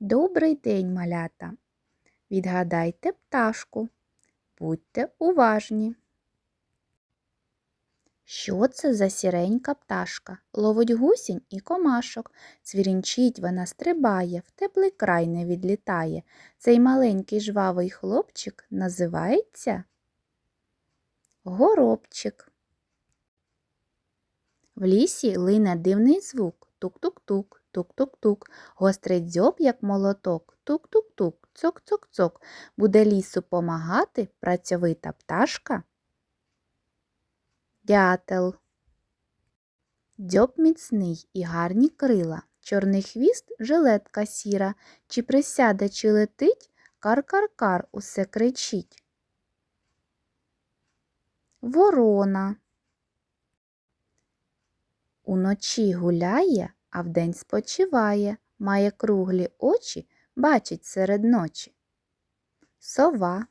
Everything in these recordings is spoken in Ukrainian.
Добрий день, малята. Відгадайте пташку. Будьте уважні. Що це за сіренька пташка? Ловить гусінь і комашок. Цвірінчить вона стрибає, в теплий край не відлітає. Цей маленький жвавий хлопчик називається Горобчик. В лісі лине дивний звук. Тук-тук-тук, тук-тук-тук. Гострий дзьоб, як молоток. Тук-тук-тук, цок-цок-цок. Буде лісу помагати працьовита пташка. Дятел. Дзьоб міцний і гарні крила. Чорний хвіст жилетка сіра. Чи присяде, чи летить, кар-кар-кар усе кричить. Ворона. Уночі гуляє, а вдень спочиває, має круглі очі, бачить серед ночі. Сова.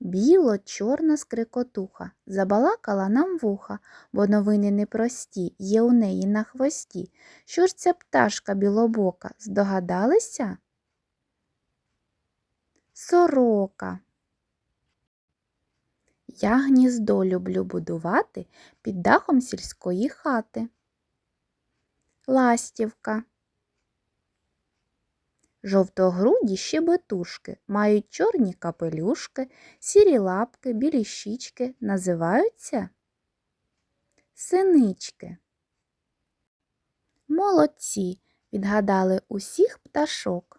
Біло-чорна скрикотуха забалакала нам вуха, бо новини непрості є у неї на хвості. Що ж ця пташка білобока, здогадалися? Сорока. Я гніздо люблю будувати під дахом сільської хати. Ластівка. Жовтогруді щебетушки мають чорні капелюшки, сірі лапки, білі щічки називаються синички. Молодці відгадали усіх пташок.